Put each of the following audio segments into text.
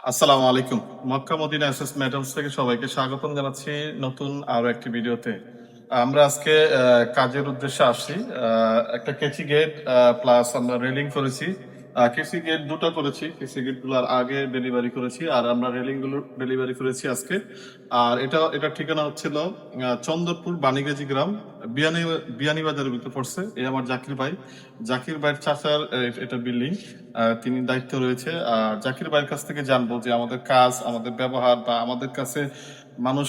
আসসালামু আলাইকুম। Mecca Medina SS ম্যাডামস থেকে সবাইকে স্বাগতম জানাচ্ছি নতুন আরও একটি ভিডিওতে। আমরা আজকে কাজের উদ্দেশ্যে আসছি। একটা কেচি গেট প্লাস আমরা রেলিং করেছি। কেসি গেট দুটো করেছি। কেসি গেটগুলোর আগে ডেলিভারি করেছি, আর আমরা রেলিংগুলো ডেলিভারি করেছি আজকে। আর এটা এটা ঠিকানা হচ্ছিল চন্দরপুর বাণীগাজী গ্রাম, বিয়ানি, বিয়ানীবাজারের ভিতরে পড়ছে। এই আমার জাকির ভাই। জাকির ভাইয়ের চাচার এটা বিল্ডিং তিনি দায়িত্ব রয়েছে। আর জাকির ভাইয়ের কাছ থেকে জানব যে আমাদের কাজ, আমাদের ব্যবহার বা আমাদের কাছে মানুষ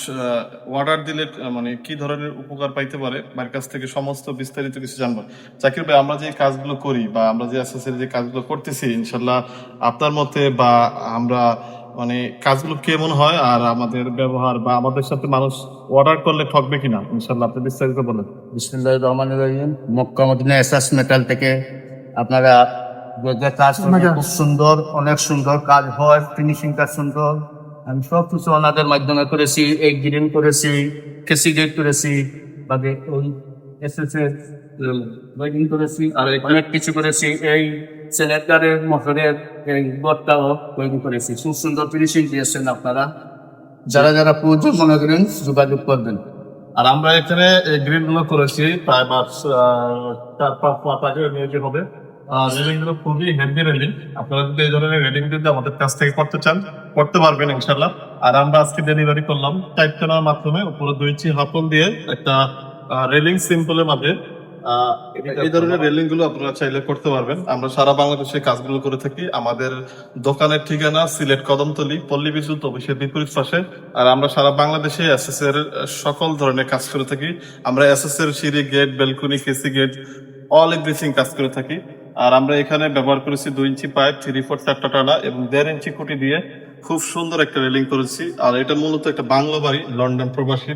অর্ডার দিলে মানে কি ধরনের উপকার পাইতে পারে ভাইয়ের কাছ থেকে সমস্ত বিস্তারিত কিছু জানব। জাকির ভাই আমরা যে কাজগুলো করি বা আমরা যে অ্যাসেসরি যে কাজগুলো করতেছি ইনশাল্লাহ আপনার মতে বা আমরা মানে কাজগুলো কেমন হয় আর আমাদের ব্যবহার বা আমাদের সাথে মানুষ অর্ডার করলে ঠকবে কিনা ইনশাল্লাহ আপনি বিস্তারিত বলেন। বিসমুল্লাহ রহমান রহিম। মক্কা মদিনা এসএস মেটাল থেকে আপনারা যে যে কাজ খুব সুন্দর অনেক সুন্দর কাজ হয় ফিনিশিং কাজ সুন্দর। আমি সব কিছু ওনাদের মাধ্যমে করেছি এই গ্রিন করেছি, কেসি গেট করেছি বাদে ওই এসএস এর ওয়েডিং করেছি, আর অনেক কিছু করেছি। এই সিলিন্ডারের, মোটরের, এই বোর্ডটাও ওয়েডিং করেছি। খুব সুন্দর ফিনিশিং দিয়েছেন আপনারা। যারা যারা প্রয়োজন মনে করেন, যোগাযোগ করবেন। আর আমরা এখানে গ্রিলগুলো করেছি প্রায় মাস চার পাঁচ নিয়ে হবে। আর রেলিংগুলো খুবই হেভি রেলিং আপনারা যদি এই ধরনের রেলিং যদি আমাদের কাছ থেকে করতে চান, করতে পারবেন ইনশাল্লাহ আর আমরা আজকে ডেলিভারি করলাম টাইপ কেনার মাধ্যমে উপরে দুই ইঞ্চি হাফল দিয়ে একটা রেলিং সিম্পলের মাঝে এই ধরনের রেলিংগুলো আপনারা চাইলে করতে পারবেন। আমরা সারা বাংলাদেশে কাজগুলো করে থাকি। আমাদের দোকানের ঠিকানা সিলেট কদমতলি, পল্লী বিদ্যুৎ অফিসের বিপরীত পাশে। আর আমরা সারা বাংলাদেশে এস এর সকল ধরনের কাজ করে থাকি। আমরা এস এর সিঁড়ি গেট বেলকুনি কেসি গেট অল এভরিথিং কাজ করে থাকি। আর আমরা এখানে ব্যবহার করেছি দুই ইঞ্চি পাইপ, থ্রি ফোর চারটা টানা এবং দেড় ইঞ্চি খুঁটি দিয়ে খুব সুন্দর একটা রেলিং করেছি। আর এটা মূলত একটা বাংলা বাড়ি, লন্ডন প্রবাসী।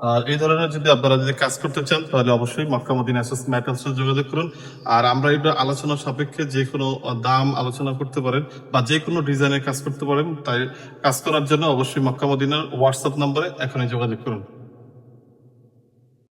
আর এই ধরনের যদি আপনারা যদি কাজ করতে চান, তাহলে অবশ্যই মক্কা মদিনা এসএস ম্যাটার্স যোগাযোগ করুন। আর আমরা এটা আলোচনা সাপেক্ষে যে কোনো দাম আলোচনা করতে পারেন বা যে কোনো ডিজাইনের কাজ করতে পারেন, তাই কাজ করার জন্য অবশ্যই মক্কা মদিনার হোয়াটসঅ্যাপ নম্বরে এখনই যোগাযোগ করুন।